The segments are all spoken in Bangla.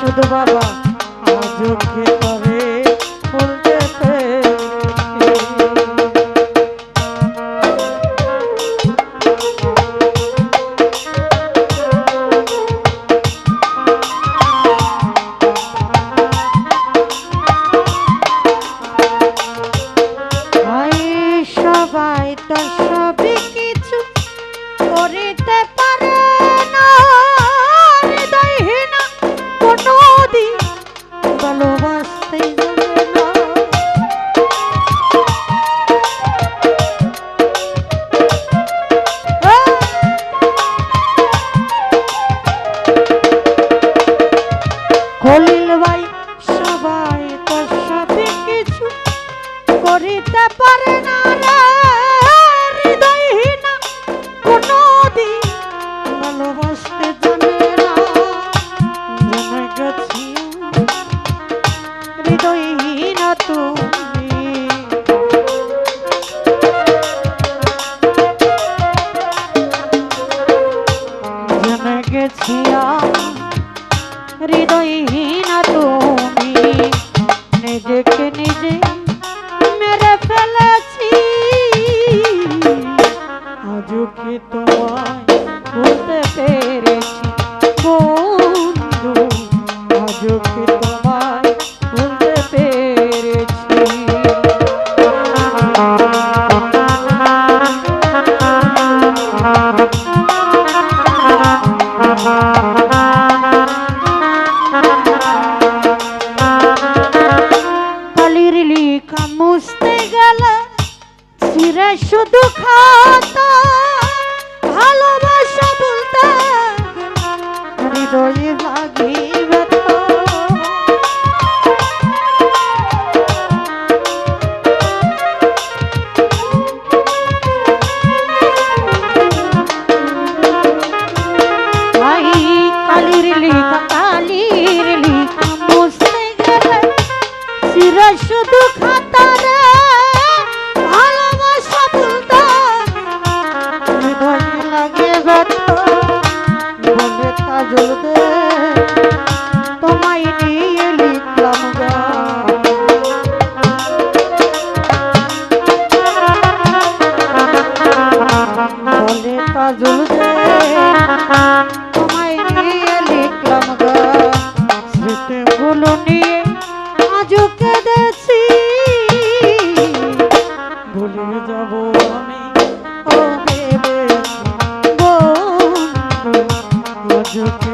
শুধু বাবা আমার চোখে হৃদয়ে লাগি কালির লিখা জলতে। তোমার You.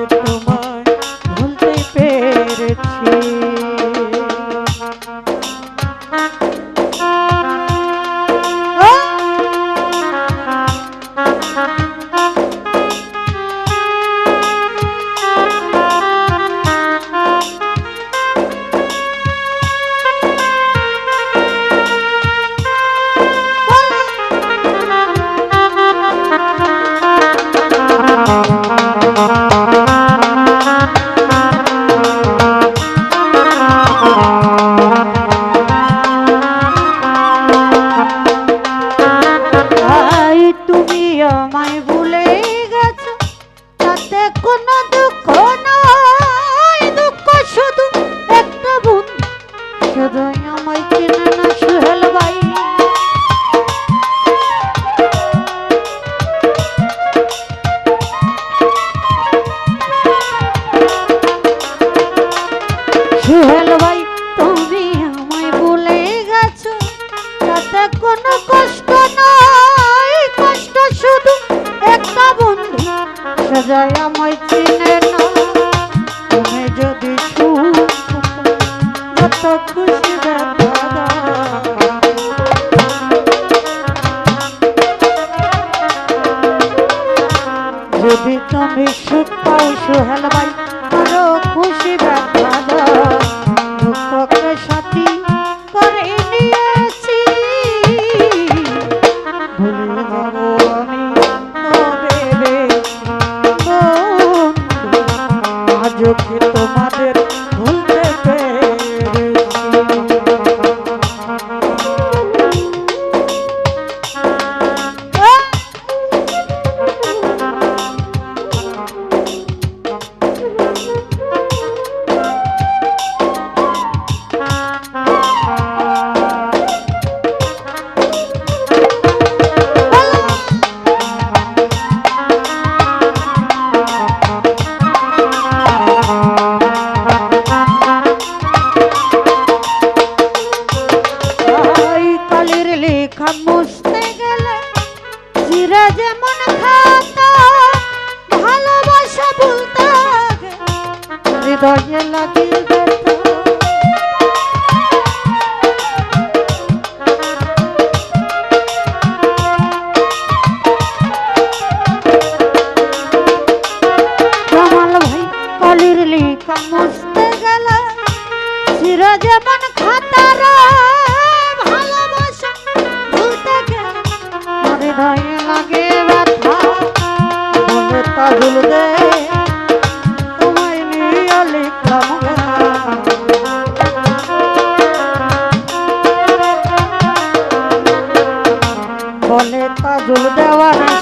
জয় আমায় চিনে না, তুমি যদি খুশি যদি তুমি সুখ পাও, সোহেল ভাই খুশি ব্যথা দুঃখকে সাথে ভালোবাসা বলতে হৃদয়ে লাগিল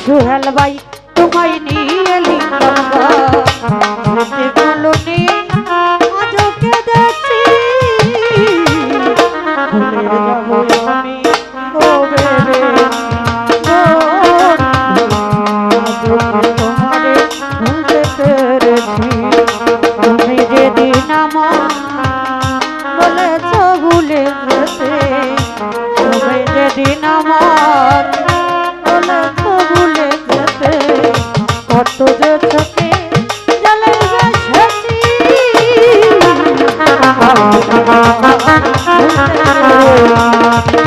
সুহেল বাই তোমায় নিয়ে লিখলাম Thank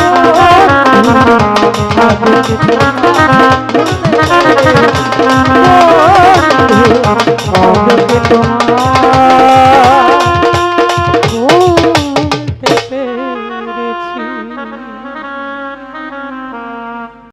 you.